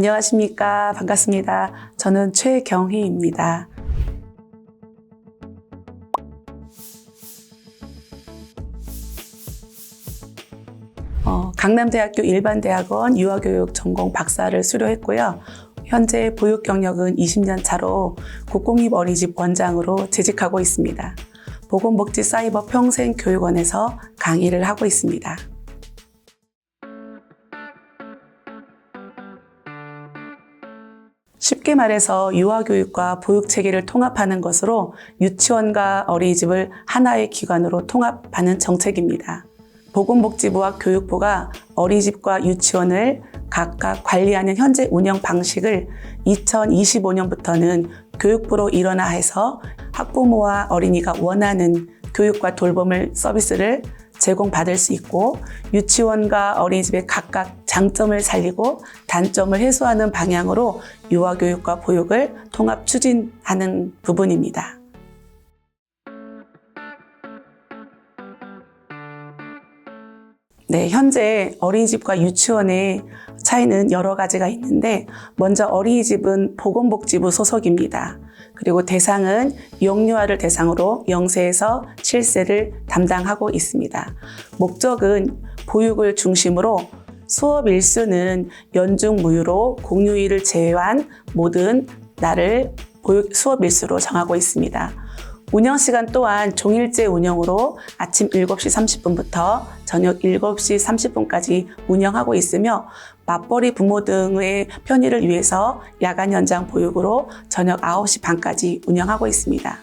안녕하십니까. 반갑습니다. 저는 최경희입니다. 어, 강남대학교 일반대학원 유아교육 전공 박사를 수료했고요. 현재 보육 경력은 20년 차로 국공립 어린이집 원장으로 재직하고 있습니다. 보건복지 사이버 평생교육원에서 강의를 하고 있습니다. 쉽게 말해서 유아교육과 보육체계를 통합하는 것으로 유치원과 어린이집을 하나의 기관으로 통합하는 정책입니다. 보건복지부와 교육부가 어린이집과 유치원을 각각 관리하는 현재 운영 방식을 2025년부터는 교육부로 일원화해서 학부모와 어린이가 원하는 교육과 돌봄을 서비스를 제공받을 수 있고 유치원과 어린이집의 각각 장점을 살리고 단점을 해소하는 방향으로 유아교육과 보육을 통합 추진하는 부분입니다. 네, 현재 어린이집과 유치원의 차이는 여러 가지가 있는데 먼저 어린이집은 보건복지부 소속입니다. 그리고 대상은 영유아를 대상으로 0세에서 7세를 담당하고 있습니다. 목적은 보육을 중심으로 수업 일수는 연중 무휴로 공휴일을 제외한 모든 날을 수업 일수로 정하고 있습니다. 운영 시간 또한 종일제 운영으로 아침 7시 30분부터 저녁 7시 30분까지 운영하고 있으며 맞벌이 부모 등의 편의를 위해서 야간 연장 보육으로 저녁 9시 반까지 운영하고 있습니다.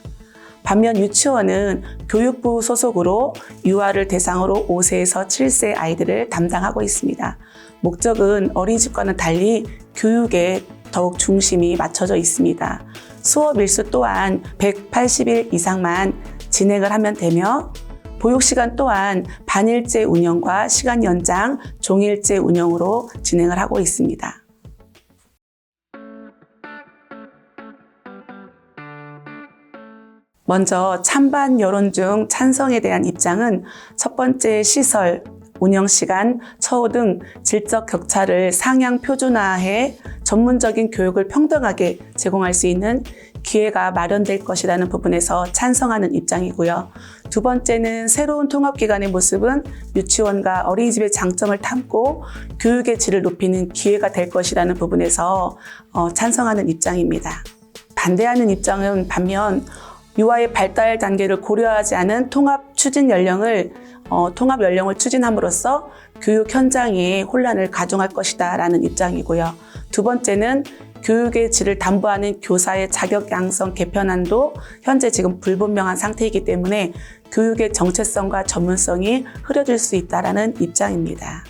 반면 유치원은 교육부 소속으로 유아를 대상으로 5세에서 7세 아이들을 담당하고 있습니다. 목적은 어린이집과는 달리 교육에 더욱 중심이 맞춰져 있습니다. 수업 일수 또한 180일 이상만 진행을 하면 되며 보육 시간 또한 반일제 운영과 시간 연장, 종일제 운영으로 진행을 하고 있습니다. 먼저 찬반 여론 중 찬성에 대한 입장은 첫 번째 시설, 운영 시간, 처우 등 질적 격차를 상향 표준화해 전문적인 교육을 평등하게 제공할 수 있는 기회가 마련될 것이라는 부분에서 찬성하는 입장이고요. 두 번째는 새로운 통합기관의 모습은 유치원과 어린이집의 장점을 담고 교육의 질을 높이는 기회가 될 것이라는 부분에서 어, 찬성하는 입장입니다. 반대하는 입장은 반면 유아의 발달 단계를 고려하지 않은 통합 추진 연령을 어, 통합 연령을 추진함으로써 교육 현장에 혼란을 가중할 것이다라는 입장이고요. 두 번째는 교육의 질을 담보하는 교사의 자격 양성 개편안도 현재 지금 불분명한 상태이기 때문에 교육의 정체성과 전문성이 흐려질 수 있다라는 입장입니다.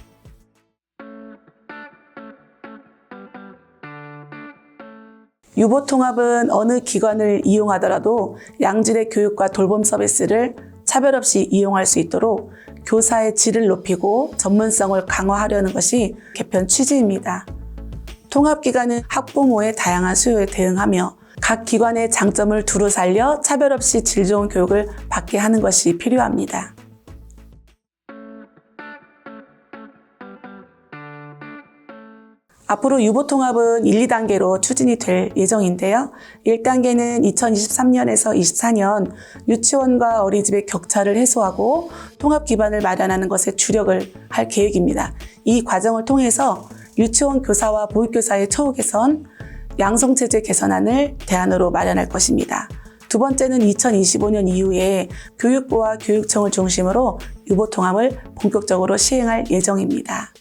유보 통합은 어느 기관을 이용하더라도 양질의 교육과 돌봄 서비스를 차별 없이 이용할 수 있도록 교사의 질을 높이고 전문성을 강화하려는 것이 개편 취지입니다. 통합기관은 학부모의 다양한 수요에 대응하며 각 기관의 장점을 두루 살려 차별 없이 질 좋은 교육을 받게 하는 것이 필요합니다. 앞으로 유보 통합은 1, 2단계로 추진이 될 예정인데요. 1단계는 2023년에서 24년 유치원과 어린이집의 격차를 해소하고 통합 기반을 마련하는 것에 주력을 할 계획입니다. 이 과정을 통해서 유치원 교사와 보육교사의 처우 개선, 양성체제 개선안을 대안으로 마련할 것입니다. 두 번째는 2025년 이후에 교육부와 교육청을 중심으로 유보 통합을 본격적으로 시행할 예정입니다.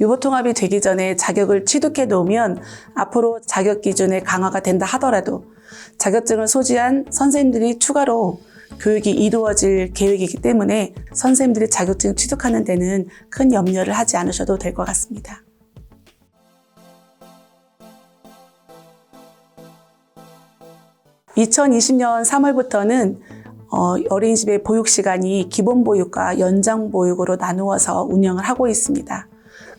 유보통합이 되기 전에 자격을 취득해 놓으면 앞으로 자격 기준의 강화가 된다 하더라도 자격증을 소지한 선생님들이 추가로 교육이 이루어질 계획이기 때문에 선생님들이 자격증 취득하는 데는 큰 염려를 하지 않으셔도 될 것 같습니다. (2020년 3월부터는) 어, 어린이집의 보육 시간이 기본 보육과 연장 보육으로 나누어서 운영을 하고 있습니다.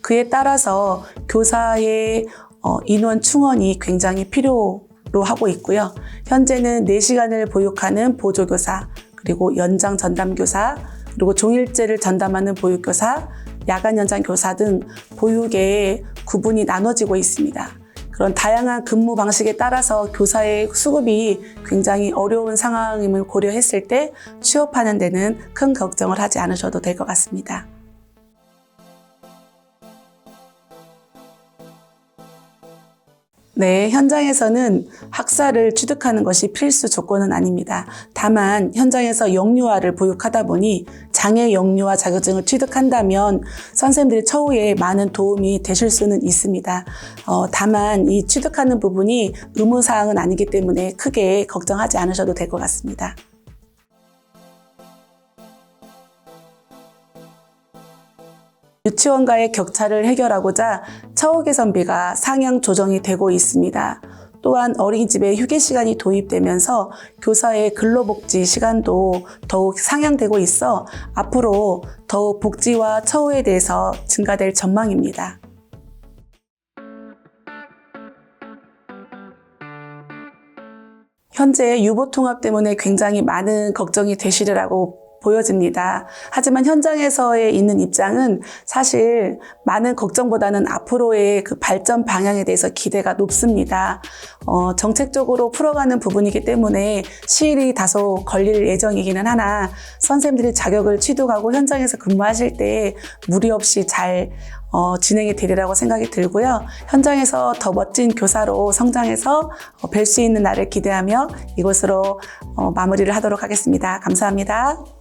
그에 따라서 교사의 어, 인원 충원이 굉장히 필요로 하고 있고요. 현재는 4시간을 보육하는 보조교사, 그리고 연장 전담교사, 그리고 종일제를 전담하는 보육교사, 야간 연장 교사 등 보육에 구분이 나눠지고 있습니다. 그런 다양한 근무 방식에 따라서 교사의 수급이 굉장히 어려운 상황임을 고려했을 때 취업하는 데는 큰 걱정을 하지 않으셔도 될 것 같습니다. 네, 현장에서는 학사를 취득하는 것이 필수 조건은 아닙니다. 다만 현장에서 영유아를 보육하다 보니 장애 영유아 자격증을 취득한다면 선생님들의 처우에 많은 도움이 되실 수는 있습니다. 어, 다만 이 취득하는 부분이 의무사항은 아니기 때문에 크게 걱정하지 않으셔도 될 것 같습니다. 유치원과의 격차를 해결하고자 처우 개선비가 상향 조정이 되고 있습니다. 또한 어린이집에 휴게 시간이 도입되면서 교사의 근로복지 시간도 더욱 상향되고 있어 앞으로 더욱 복지와 처우에 대해서 증가될 전망입니다. 현재 유보 통합 때문에 굉장히 많은 걱정이 되시리라고 보여집니다. 하지만 현장에서의 있는 입장은 사실 많은 걱정보다는 앞으로의 그 발전 방향에 대해서 기대가 높습니다. 어, 정책적으로 풀어가는 부분이기 때문에 시일이 다소 걸릴 예정이기는 하나 선생님들이 자격을 취득하고 현장에서 근무하실 때 무리 없이 잘 어, 진행이 되리라고 생각이 들고요. 현장에서 더 멋진 교사로 성장해서 어, 뵐수 있는 날을 기대하며 이것으로 어, 마무리를 하도록 하겠습니다. 감사합니다.